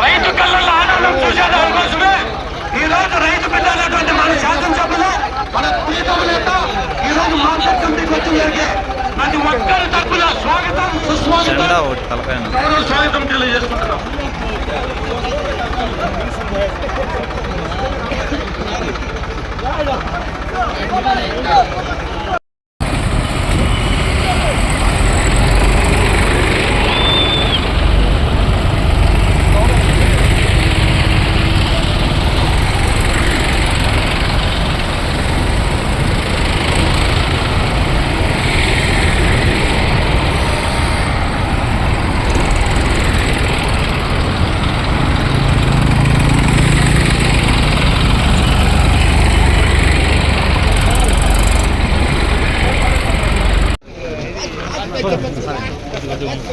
రైతు కళ్ళల్లో ఆనందం దానికోసమే ఈ రోజు రైతు బిడ్డ అనేటువంటి మన శాసనసభలో మన నేత ఈ రోజు మార్కెట్ కమిటీకి వచ్చి జరిగే ప్రతి ఒక్కరి స్వాగతం సుస్వాగతం. గౌరవ స్వాగతం తెలియజేసుకుంటున్నాం.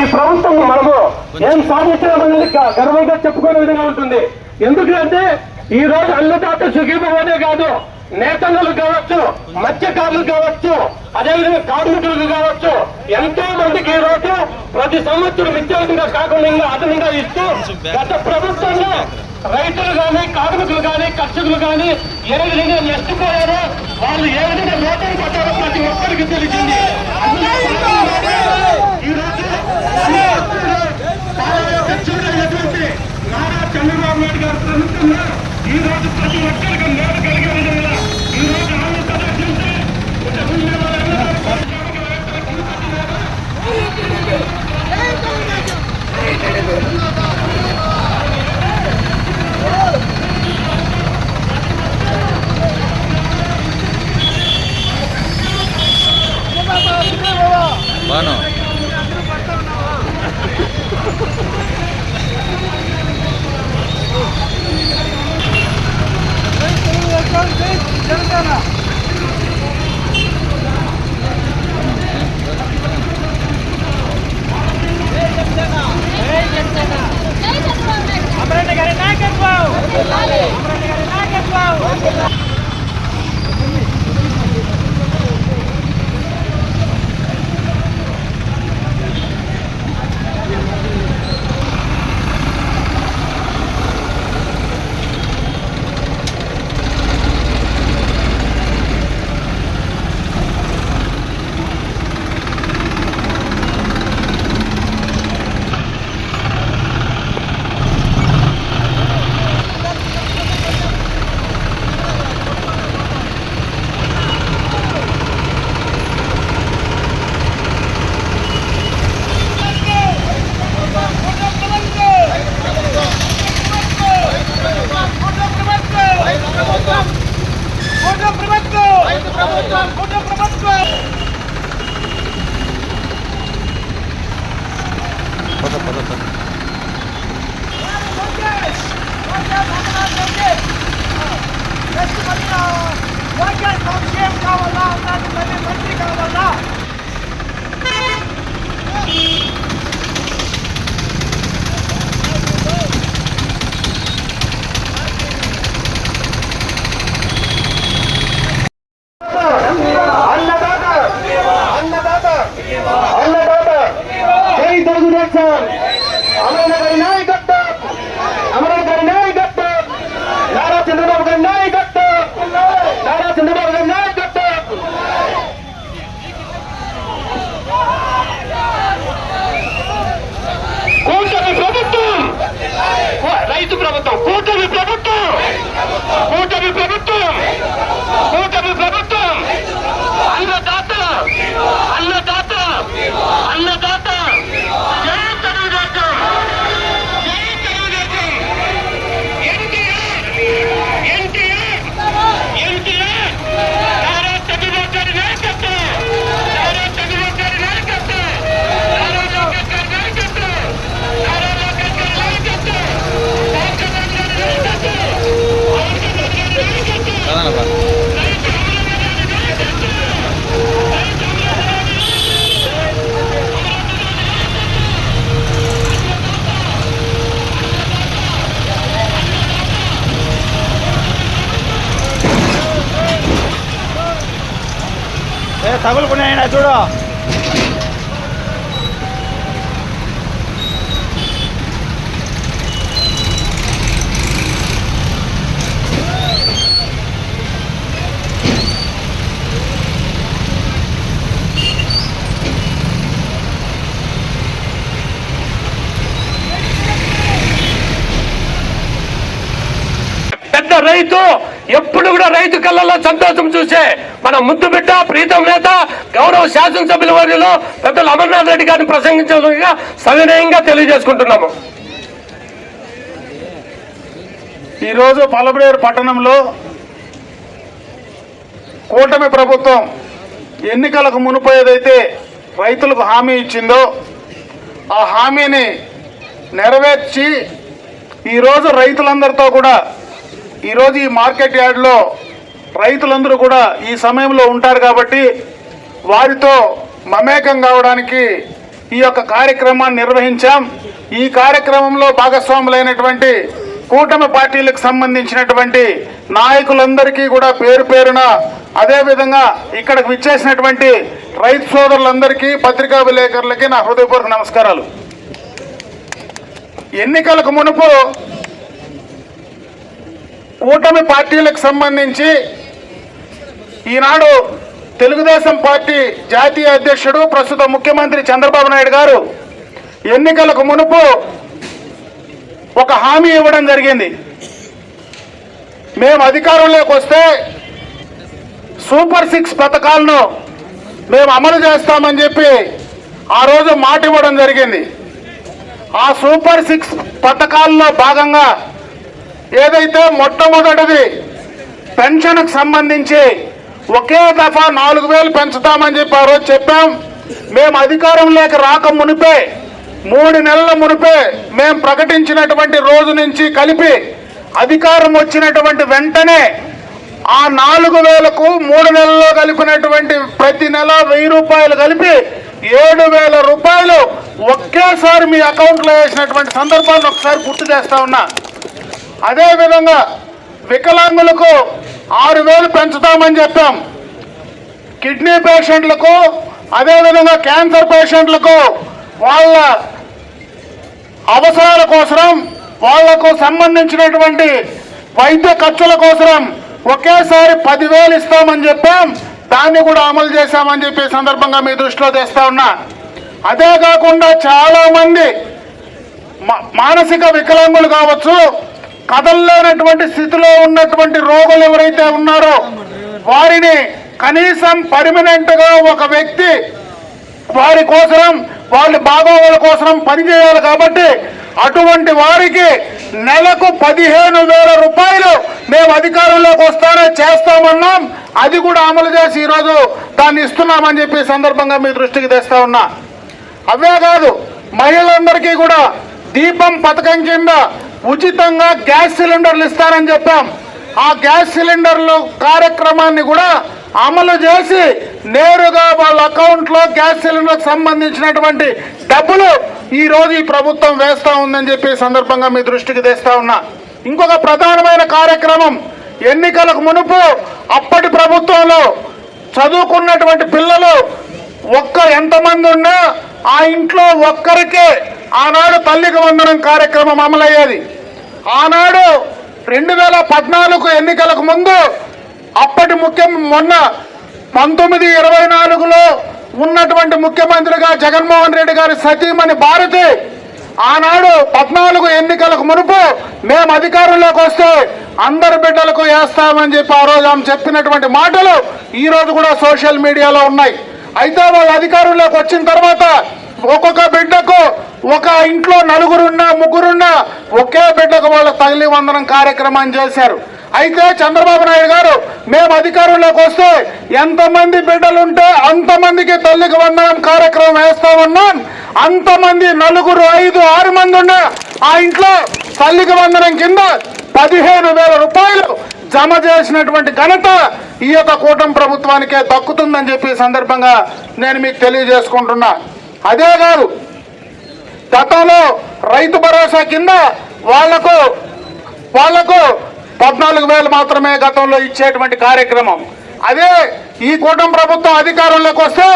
ఈ ప్రభుత్వం మనము ఏం సాధించడం గర్వంగా చెప్పుకునే విధంగా ఉంటుంది. ఎందుకంటే ఈ రోజు అన్నదాత సుఖీభవనే కాదు. నేతలు కావచ్చు మత్స్యకారులు కావచ్చు అదేవిధంగా కార్మికులకు కావచ్చు ఎంతో మందికి ఈ రోజు ప్రతి సంవత్సరం విద్యార్థిగా కాకుండా అదనంగా ఇస్తూ గత ప్రభుత్వంలో రైతులు కానీ కార్మికులు కానీ కర్షకులు కానీ ఏ విధంగా నష్టపోయారో వాళ్ళు ఏ విధంగా లోపం పడ్డారో ప్రతి ఒక్కరికి తెలిసింది. అందులో నారా చంద్రబాబు నాయుడు గారు ప్రభుత్వంలో ఈ రోజు ప్రతి ఒక్కరికి సంక్షేమం కావాలా ఉన్నది మంత్రి కావాలా తగులుకున్నాయి పెద్ద రైతు ఎప్పుడు కూడా రైతు కళ్ళల్లో సంతోషం చూసే మన ముద్దు బిడ్డ ప్రీతం నేత గౌరవ శాసనసభ్యుల వారిలో పెద్దలు అమర్నాథ్ రెడ్డి గారిని ప్రసంగించగా సవినయంగా తెలియజేసుకుంటున్నాము. ఈరోజు పలబడేరు పట్టణంలో కూటమి ప్రభుత్వం ఎన్నికలకు మునుపు ఏదైతే రైతులకు హామీ ఇచ్చిందో ఆ హామీని నెరవేర్చి ఈరోజు రైతులందరితో కూడా ఈరోజు ఈ మార్కెట్ యార్డ్లో రైతులందరూ కూడా ఈ సమయంలో ఉంటారు కాబట్టి వారితో మమేకం కావడానికి ఈ యొక్క కార్యక్రమాన్ని నిర్వహించాం. ఈ కార్యక్రమంలో భాగస్వాములైనటువంటి కూటమి పార్టీలకు సంబంధించినటువంటి నాయకులందరికీ కూడా పేరు పేరున అదేవిధంగా ఇక్కడికి విచ్చేసినటువంటి రైతు సోదరులందరికీ పత్రికా విలేకరులకి నా హృదయపూర్వక నమస్కారాలు. ఎన్నికలకు మునుపు కూటమి పార్టీలకు సంబంధించి ఈనాడు తెలుగుదేశం పార్టీ జాతీయ అధ్యక్షుడు ప్రస్తుత ముఖ్యమంత్రి చంద్రబాబు నాయుడు గారు ఎన్నికలకు మునుపు ఒక హామీ ఇవ్వడం జరిగింది. మేము అధికారంలోకి వస్తే సూపర్ సిక్స్ పథకాలను మేము అమలు చేస్తామని చెప్పి ఆ రోజు మాట ఇవ్వడం జరిగింది. ఆ సూపర్ సిక్స్ పథకాల్లో భాగంగా ఏదైతే మొట్టమొదటిది పెన్షన్కు సంబంధించి ఒకే దఫా నాలుగు వేలు పెంచుతామని చెప్పి ఆ రోజు చెప్పాం. మేము అధికారంలోకి రాక మునిపే మూడు నెలల మునిపే మేము ప్రకటించినటువంటి రోజు నుంచి కలిపి అధికారం వచ్చినటువంటి వెంటనే ఆ నాలుగు వేలకు మూడు నెలల్లో కలిపినటువంటి ప్రతి నెల వెయ్యి రూపాయలు కలిపి ఏడు వేల రూపాయలు ఒకేసారి మీ అకౌంట్లో వేసినటువంటి సందర్భాన్ని ఒకసారి గుర్తు చేస్తా ఉన్నా. అదేవిధంగా వికలాంగులకు ఆరు వేలు పెంచుతామని చెప్పాం. కిడ్నీ పేషెంట్లకు అదేవిధంగా క్యాన్సర్ పేషెంట్లకు వాళ్ళ అవసరాల కోసం వాళ్ళకు సంబంధించినటువంటి వైద్య ఖర్చుల కోసం ఒకేసారి పదివేలు ఇస్తామని చెప్పాం. దాన్ని కూడా అమలు చేశామని చెప్పి సందర్భంగా మీ దృష్టిలో తెస్తా ఉన్నా. అదే కాకుండా చాలామంది మా- మానసిక వికలాంగులు కావచ్చు కదల్లేనటువంటి స్థితిలో ఉన్నటువంటి రోగులు ఎవరైతే ఉన్నారో వారిని కనీసం పర్మనెంట్గా ఒక వ్యక్తి వారి కోసం వాళ్ళ బాగోగుల కోసం పనిచేయాలి కాబట్టి అటువంటి వారికి నెలకు పదిహేను వేల రూపాయలు మేము అధికారంలోకి వస్తానే చేస్తామన్నాం. అది కూడా అమలు చేసి ఈరోజు దాన్ని ఇస్తున్నామని చెప్పి సందర్భంగా మీ దృష్టికి తెస్తా ఉన్నా. అవే కాదు మహిళలందరికీ కూడా దీపం పథకం కింద ఉచితంగా గ్యాస్ సిలిండర్లు ఇస్తారని చెప్పాం. ఆ గ్యాస్ సిలిండర్లు కార్యక్రమాన్ని కూడా అమలు చేసి నేరుగా వాళ్ళ అకౌంట్లో గ్యాస్ సిలిండర్కి సంబంధించినటువంటి డబ్బులు ఈరోజు ఈ ప్రభుత్వం వేస్తూ ఉందని చెప్పి సందర్భంగా మీ దృష్టికి తెస్తా ఉన్నా. ఇంకొక ప్రధానమైన కార్యక్రమం ఎన్నికలకు మునుపు అప్పటి ప్రభుత్వంలో చదువుకున్నటువంటి పిల్లలు ఒక్క ఎంతమంది ఉన్నా ఆ ఇంట్లో ఒక్కరికే ఆనాడు తల్లికి వందనం కార్యక్రమం అమలయ్యేది. ఆనాడు రెండు వేల పద్నాలుగు ఎన్నికలకు ముందు అప్పటి ముఖ్యం మొన్న పంతొమ్మిది ఇరవై నాలుగులో ఉన్నటువంటి ముఖ్యమంత్రిగా జగన్మోహన్ రెడ్డి గారి సతీమణి భారతి ఆనాడు పద్నాలుగు ఎన్నికలకు మునుపు మేము అధికారంలోకి వస్తే అందరి బిడ్డలకు వేస్తామని చెప్పి ఆ రోజు ఆమె చెప్పినటువంటి మాటలు ఈరోజు కూడా సోషల్ మీడియాలో ఉన్నాయి. అయితే వాళ్ళు అధికారంలోకి వచ్చిన తర్వాత ఒక్కొక్క బిడ్డకు ఒక ఇంట్లో నలుగురున్నా ముగ్గురున్నా ఒకే బిడ్డకు వాళ్ళ తల్లి వందనం కార్యక్రమం చేశారు. అయితే చంద్రబాబు నాయుడు గారు మేము అధికారంలోకి వస్తే ఎంతమంది బిడ్డలుంటే అంతమందికి తల్లికి వందనం కార్యక్రమం వేస్తామన్నాం అంతమంది నలుగురు ఐదు ఆరు మంది ఉన్న ఆ ఇంట్లో తల్లికి వందనం కింద పదిహేను వేల రూపాయలు జమ చేసినటువంటి ఘనత ఈ యొక్క కూటమి ప్రభుత్వానికే దక్కుతుందని చెప్పి సందర్భంగా నేను మీకు తెలియజేసుకుంటున్నా. అదే కాదు గతంలో రైతు భరోసా కింద వాళ్ళకు వాళ్ళకు పద్నాలుగు వేలు మాత్రమే గతంలో ఇచ్చేటువంటి కార్యక్రమం. అదే ఈ కూటమి ప్రభుత్వం అధికారంలోకి వస్తే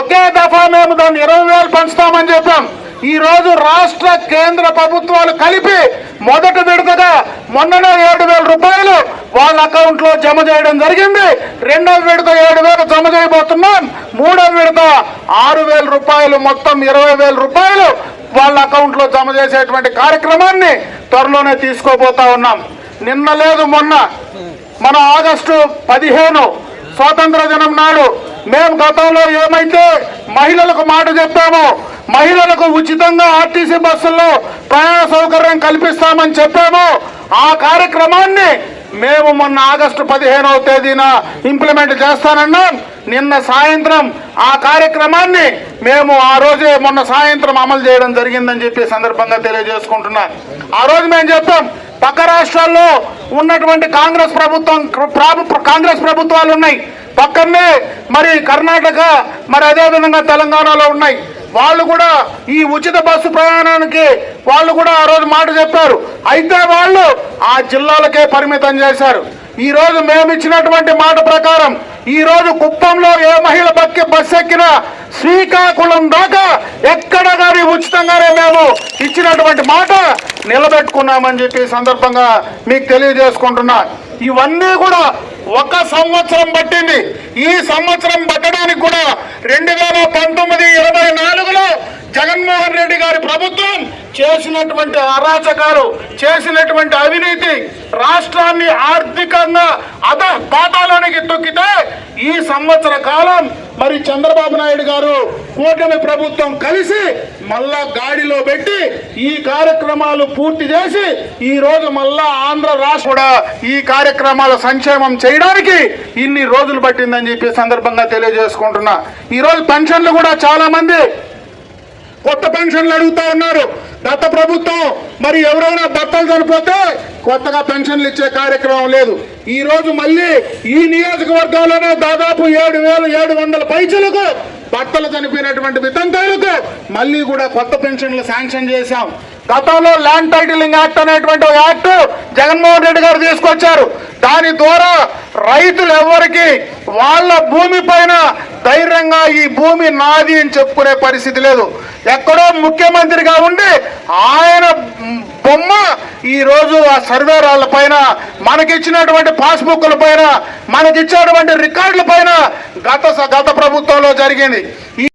ఒకే దఫా మేము దాన్ని ఇరవై వేలు పంచుతామని చెప్పాం. ఈరోజు రాష్ట్ర కేంద్ర ప్రభుత్వాలు కలిపి మొదటి విడతగా మొన్ననే ఏడు వేల రూపాయలు వాళ్ళ అకౌంట్లో జమ చేయడం జరిగింది. రెండవ విడత ఏడు వేలు జమ చేయబోతున్నాం. మూడవ విడత ఆరు వేల రూపాయలు మొత్తం ఇరవై వేల రూపాయలు వాళ్ళ అకౌంట్లో జమ చేసేటువంటి కార్యక్రమాన్ని త్వరలోనే తీసుకోబోతా ఉన్నాం. నిన్న లేదు మొన్న. మన ఆగస్టు పదిహేను స్వాతంత్ర దినం నాడు మేము గతంలో ఏమైతే మహిళలకు మాట చెప్పామో మహిళలకు ఉచితంగా ఆర్టీసీ బస్సుల్లో ప్రయాణ సౌకర్యం కల్పిస్తామని చెప్పామో. ఆ కార్యక్రమాన్ని మేము మొన్న ఆగస్టు పదిహేనవ తేదీన ఇంప్లిమెంట్ చేస్తానన్నాం. నిన్న సాయంత్రం ఆ కార్యక్రమాన్ని మేము ఆ రోజే మొన్న సాయంత్రం అమలు చేయడం జరిగిందని చెప్పి సందర్భంగా తెలియజేసుకుంటున్నా. ఆ రోజు మేము చెప్పాం పక్క రాష్ట్రాల్లో ఉన్నటువంటి కాంగ్రెస్ ప్రభుత్వం కాంగ్రెస్ ప్రభుత్వాలు ఉన్నాయి. పక్కనే మరి కర్ణాటక మరి అదే విధంగా తెలంగాణలో ఉన్నాయి. వాళ్ళు కూడా ఈ ఉచిత బస్సు ప్రయాణానికి వాళ్ళు కూడా ఆ రోజు మాట చెప్పారు. అయితే వాళ్ళు ఆ జిల్లాలకే పరిమితం చేశారు. ఈ రోజు మేము ఇచ్చినటువంటి మాట ప్రకారం ఈరోజు కుప్పంలో ఏ మహిళ బక్కి బస్సు ఎక్కినా శ్రీకాకుళం దాకా ఎక్కడ కానీ ఉచితంగానే మేము ఇచ్చినటువంటి మాట నిలబెట్టుకున్నామని చెప్పి సందర్భంగా మీకు తెలియజేసుకుంటున్నా. ఇవన్నీ కూడా ఒక సంవత్సరం పట్టింది. ఈ సంవత్సరం పట్టడానికి కూడా రెండు వేల పంతొమ్మిది ఇరవై జగన్మోహన్ రెడ్డి గారి ప్రభుత్వం చేసినటువంటి అరాచకాలు చేసినటువంటి అవినీతి రాష్ట్రాన్ని ఆర్థికంగా అధ పాతాలోనికి తొక్కితే ఈ సంవత్సర కాలం మరి చంద్రబాబు నాయుడు గారు కూటమి ప్రభుత్వం కలిసి మళ్ళా గాడిలో పెట్టి ఈ కార్యక్రమాలు పూర్తి చేసి ఈ రోజు మళ్ళా ఆంధ్ర రాష్ట్ర కూడా ఈ కార్యక్రమాల సంక్షేమం చేయడానికి ఇన్ని రోజులు పట్టిందని చెప్పి సందర్భంగా తెలియజేసుకుంటున్నా. ఈరోజు పెన్షన్లు కూడా చాలా మంది కొత్త పెన్షన్లు అడుగుతా ఉన్నారు. గత ప్రభుత్వం మరి ఎవరైనా భర్తలు చనిపోతే కొత్తగా పెన్షన్లు ఇచ్చే కార్యక్రమం లేదు. ఈ రోజు మళ్ళీ ఈ నియోజకవర్గంలోనే దాదాపు ఏడు వేల ఏడు వందల పైచలకు భర్తలు చనిపోయినటువంటి వితంతాలకు మళ్ళీ కూడా కొత్త పెన్షన్లు శాంక్షన్ చేశాం. గతంలో ల్యాండ్ టైటిలింగ్ యాక్ట్ అనేటువంటి ఒక యాక్ట్ జగన్మోహన్ రెడ్డి గారు తీసుకొచ్చారు. దాని ద్వారా రైతులు ఎవరికి వాళ్ళ భూమి పైన ధైర్యంగా ఈ భూమి నాది అని చెప్పుకునే పరిస్థితి లేదు. ఎక్కడో ముఖ్యమంత్రిగా ఉండి ఆయన బొమ్మ ఈ రోజు ఆ సర్వేరాళ్ళ పైన మనకిచ్చినటువంటి పాస్బుక్ల పైన మనకిచ్చినటువంటి రికార్డుల పైన గత గత ప్రభుత్వంలో జరిగింది. ఈ